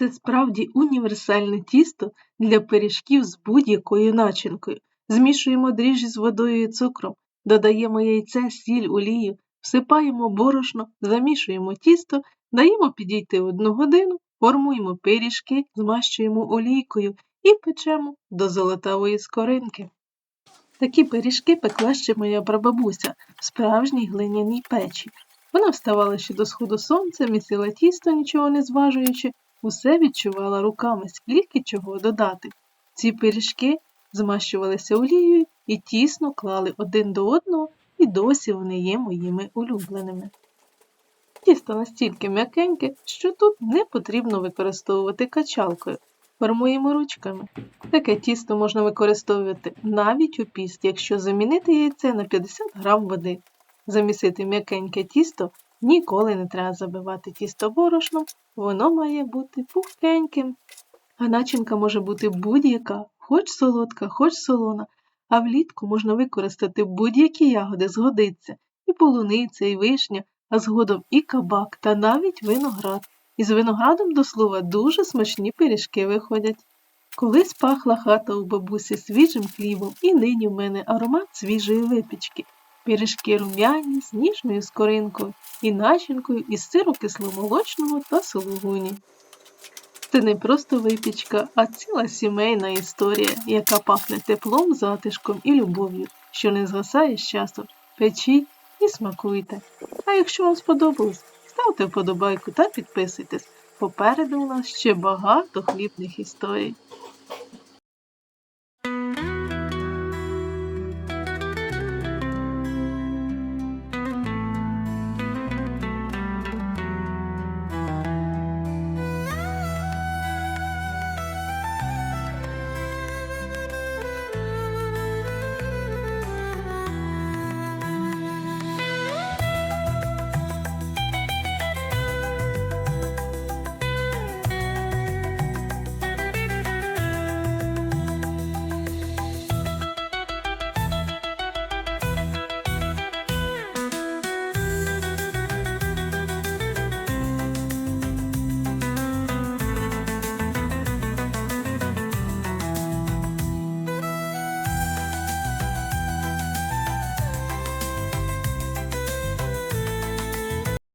Це справді універсальне тісто для пиріжків з будь-якою начинкою. Змішуємо дріжджі з водою і цукром, додаємо яйце, сіль, олію, всипаємо борошно, замішуємо тісто, даємо підійти одну годину, формуємо пиріжки, змащуємо олійкою і печемо до золотавої скоринки. Такі пиріжки пекла ще моя прабабуся в справжній глиняній печі. Вона вставала ще до сходу сонця, місила тісто, нічого не зважуючи, усе відчувала руками, скільки чого додати. Ці пиріжки змащувалися олією і тісно клали один до одного, і досі вони є моїми улюбленими. Тісто настільки м'якеньке, що тут не потрібно використовувати качалкою. Формуємо ручками. Таке тісто можна використовувати навіть у піст, якщо замінити яйце на 50 грам води. Замісити м'якеньке тісто ніколи не треба забивати тісто борошном, воно має бути пухкеньким. А начинка може бути будь-яка, хоч солодка, хоч солона, а влітку можна використати будь-які ягоди, згодиться, і полуниця, і вишня, а згодом і кабак, та навіть виноград. Із виноградом, до слова, дуже смачні пиріжки виходять. Колись пахла хата у бабусі свіжим хлібом, і нині в мене аромат свіжої випічки. Пиріжки рум'яні з ніжною скоринкою і начинкою із сиру кисломолочного та сулугуні. Це не просто випічка, а ціла сімейна історія, яка пахне теплом, затишком і любов'ю, що не згасає з часом. Печіть і смакуйте. А якщо вам сподобалось, ставте вподобайку та підписуйтесь. Попереду у нас ще багато хлібних історій.